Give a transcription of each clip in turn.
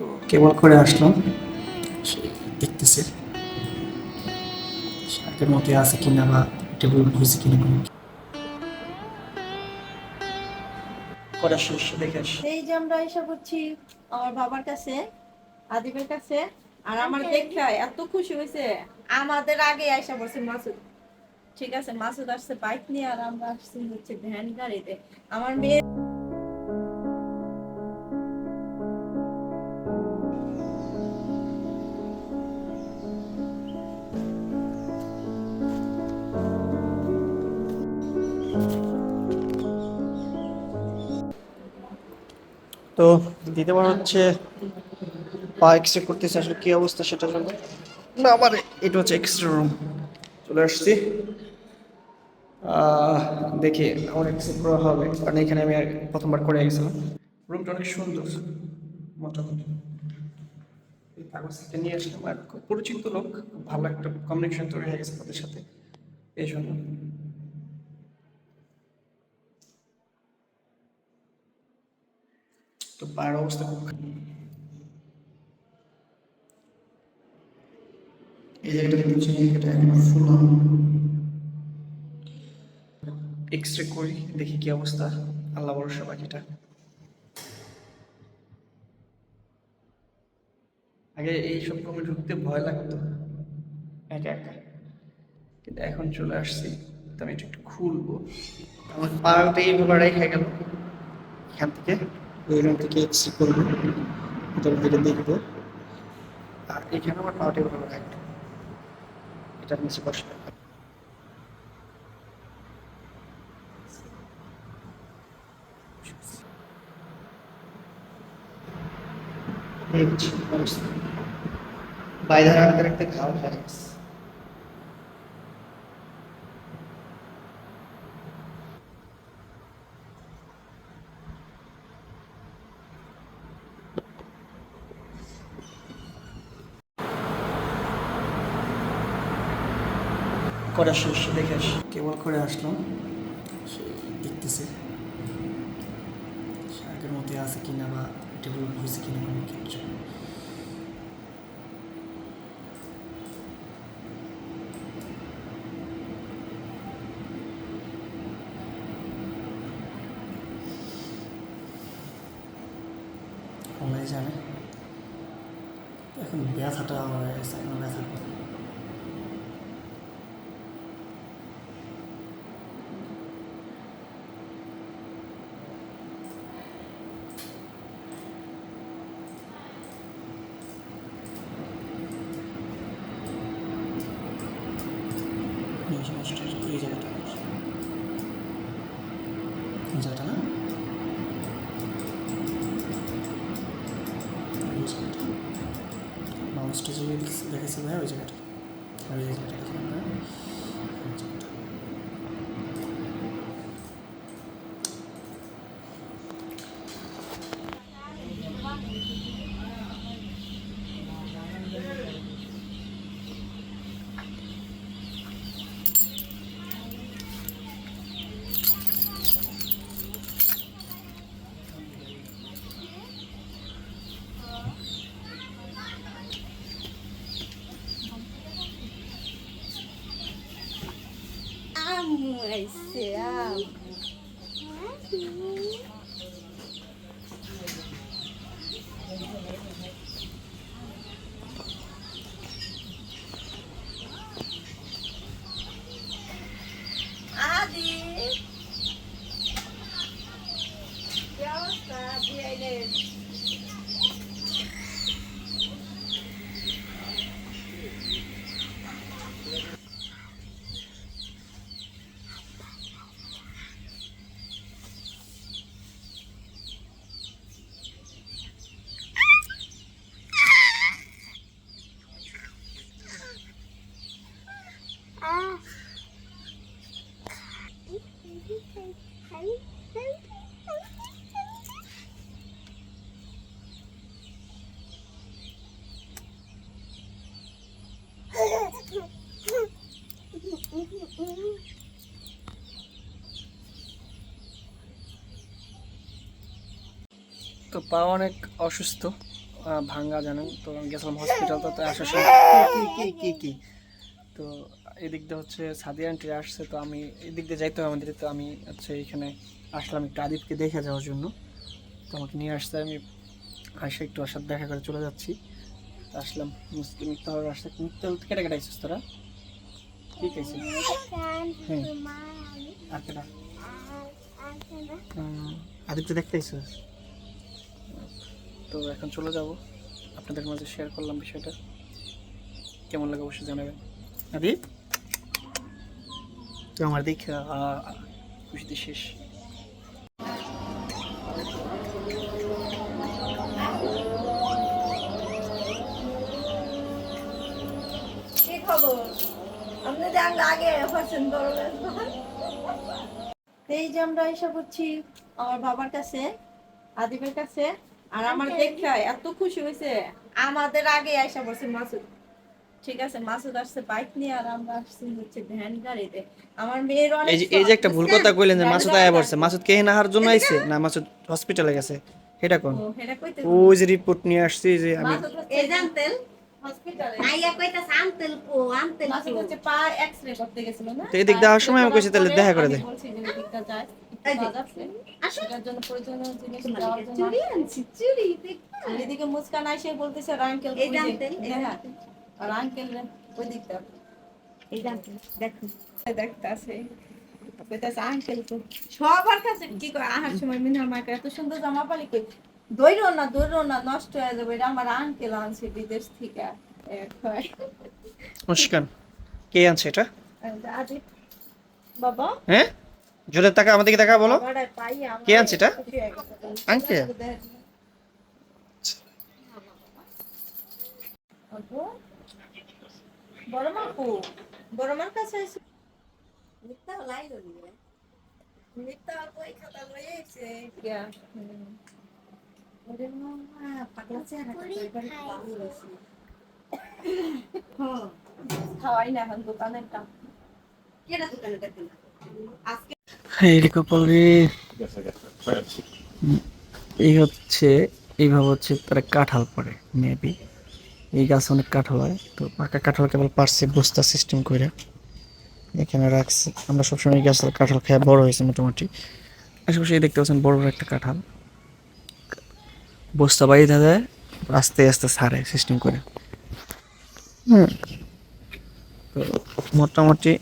তো কেবল করে আসলাম। দেখতেছে। শার্কের মধ্যে আছে কিনা বা টেবিল হয়েছে কিনা দেখে এই যে আমরা এসে করছি আমার বাবার কাছে আদিবের কাছে আর আমার দেখে এত খুশি হয়েছে। আমাদের আগে আইসা বলছে মাসুদ। ঠিক আছে মাসুদ আসছে বাইক নিয়ে আর আমরা আসছি হচ্ছে ভ্যান গাড়িতে। আমার মেয়ে তো দ্বিতীয়বার হচ্ছে পা এক্সরে করতেছে, আসলে কি অবস্থা সেটা জন্য না, আমার এটা হচ্ছে এক্সরে রুম চলে আসছি। দেখি, আমার এক্সরে করা হবে। কারণ এখানে আমি প্রথমবার করে গেছিলাম। রুমটা অনেক সুন্দর, মোটামুটি। কাগজটা নিয়ে আসলাম। আর পরিচিত লোক, ভালো একটা কমিউনিকেশন তৈরি হয়ে গেছে তাদের সাথে। এই জন্য। তো পায়ের অবস্থা খুব এই জায়গাটা দেখছি এটা এখন ফুল এক্স রে করি, দেখি কি অবস্থা। আল্লাহ ভরসা বাকিটা। আগে এই সব রুমে ঢুকতে ভয় লাগতো। একা একা। কিন্তু এখন চলে আসছি, তো আমি একটু খুলবো। আমার পাটা এইভাবে রেখে গেল। এখান থেকে ওই থেকে এক্স করব, এটার দিকে দেখব। আর এখানে আমার পাটা এইভাবে রাখব এটার নিচে বসবে রাখতে রাখতে খাওয়া হয়ে গেছে করা শেষ দেখে আসি। কেবল করে আসলাম। দেখতেছে। শার্কের মধ্যে আছে কিনা বা ডেভেলপ হয়েছে কিনা কোনো কিছু জানে। এখন ব্যথাটা আমার এখন ব্যথা করে এই যাবে এই না মাউসটা যে দেখেছি ভাই ওই জায়গাটা। ওই জায়গাটা দেখলাম আপনারা ওই জায়গাটা। আম্মু আইছে আম্মু আদি কি অবস্থা বিআইনের তো পা অনেক অসুস্থ ভাঙ্গা জানেন। তো আমি গেছিলাম হসপিটাল তো তো আসার সময় কি কি কি কি তো এদিক দিয়ে হচ্ছে সাদিয়া আন্টি আসছে তো আমি এদিক দিয়ে যাইতে হবে আমাদের তো আমি হচ্ছে এখানে আসলাম একটু আদিবকে দেখে যাওয়ার জন্য। তো আমাকে নিয়ে আসতে আমি আসে একটু সাথে দেখা করে চলে যাচ্ছি। আসলাম মুসলিম মিথ্যা আসছে মিথ্যা কেটে কেটে আইসিস তোরা? কি খাইছিস হ্যাঁ। আর কেটা আদিত্য দেখতে আইসিস? তো এখন চলে যাব। আপনাদের মাঝে শেয়ার করলাম বিষয়টা। কেমন লাগে অবশ্যই জানাবেন। আদি তো আমার দিক খুশিতে শেষ। এই যে আমরা এসে করছি আমার বাবার কাছে, আদিবের কাছে। আর আমার দেখে এত খুশি হয়েছে। আমাদের আগে আইসা পড়ছে মাসুদ। ঠিক আছে মাসুদ আসছে বাইক নিয়ে আর আমরা আসছি হচ্ছে ভ্যান গাড়িতে। আমার মেয়ের অনেক এই যে একটা ভুল কথা কইলেন যে মাসুদ আয়া পড়ছে। মাসুদ কে নাহার জন্য আইছে না মাসুদ হসপিটালে গেছে? এটা কোন? ওই যে রিপোর্ট নিয়ে আসছি যে আমি মাসুদ হচ্ছে এই জানতেন হসপিটালে আইয়া কইতাছে আনতেল পো আনতেল মাসুদ হচ্ছে পা এক্সরে করতে গেছিল না? তো এদিক দেওয়ার সময় আমি কইছি তাহলে দেখা করে দে। আসো। এদিকে মুস্কান আইসে বলতেছে এই হ্যাঁ আঙ্কেল ওই দিকটা। এই জানতেন দেখুন। দেখতাছে কইতাছে আঙ্কেল তো সবার কাছে কি কয় আহার সময় মাকে এত সুন্দর জামা পালি কই? দইরো না দইরো না নষ্ট হয়ে যাবে এটা আমার আঙ্কেল আনছে বিদেশ থেকে। মুস্কান কে আনছে এটা? বাবা? হ্যাঁ? জোরে টাকা আমাদেরকে দেখা বলো। কে আনছে এটা? হ্যাঁ খাওয়াই না এখন দোকানেরটা কেডা দোকানে দেখুন আজকে এইরকম পরে এই হচ্ছে, এইভাবে হচ্ছে তারা কাঁঠাল পড়ে মেবি এই গাছে অনেক কাঁঠাল হয়, তো পাকা কাঁঠাল কেবল পারছে বস্তা সিস্টেম করে এখানে রাখছে, আমরা সবসময় এই গাছের কাঁঠাল খেয়ে বড় হয়েছে মোটামুটি। আশেপাশে দেখতে পাচ্ছেন বড় বড় একটা কাঁঠাল। বস্তা বাইরে দেয় আস্তে আস্তে সারে সিস্টেম করে হুম। তো মোটামুটি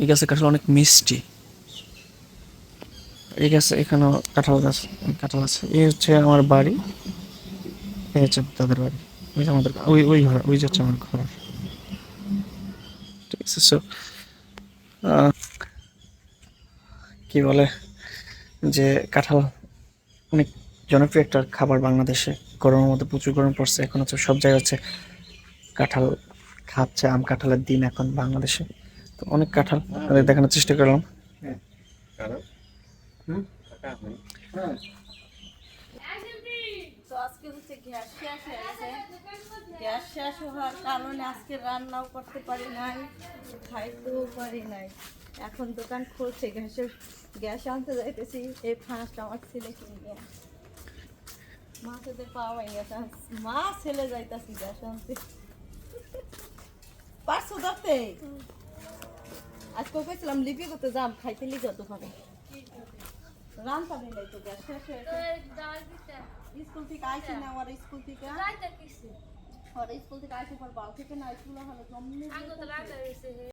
এই গাছের কাঁঠাল অনেক মিষ্টি। এই গাছে এখানেও কাঁঠাল গাছ, কাঁঠাল আছে। এই হচ্ছে আমার বাড়ি। এই হচ্ছে তাদের বাড়ি। ওই যে আমাদের ওই ওই ঘর, ওই যে হচ্ছে আমার ঘর। ঠিক আছে সো কি বলে যে কাঁঠাল অনেক জনপ্রিয় একটা খাবার বাংলাদেশে। গরমের মধ্যে প্রচুর গরম পড়ছে, এখন হচ্ছে সব জায়গায় হচ্ছে কাঁঠাল খাচ্ছে, আম কাঁঠালের দিন এখন বাংলাদেশে। তো অনেক কাঁঠাল। দেখানোর চেষ্টা করলাম। গ্যাস শেষ হওয়ার কারণে আজকে রান্নাও করতে পারি নাই, খাইতেও পারি নাই। এখন দোকান খুলছে গ্যাসের গ্যাস আনতে যাইতেছি। এই আমার ছেলে মাছেদের পাওয়াই গেছে। মা ছেলে যাইতাছি গ্যাস আনতে। পারছ ধরতে? আজকে কইছিলাম লিপি করতে যাম খাইতে লিগে দোকানে রান্না নেই তো গ্যাস শেষ স্কুল থেকে আইসি না ওর স্কুল থেকে? ওর স্কুল থেকে আইসি পর বাল থেকে না স্কুল হলো জন্ম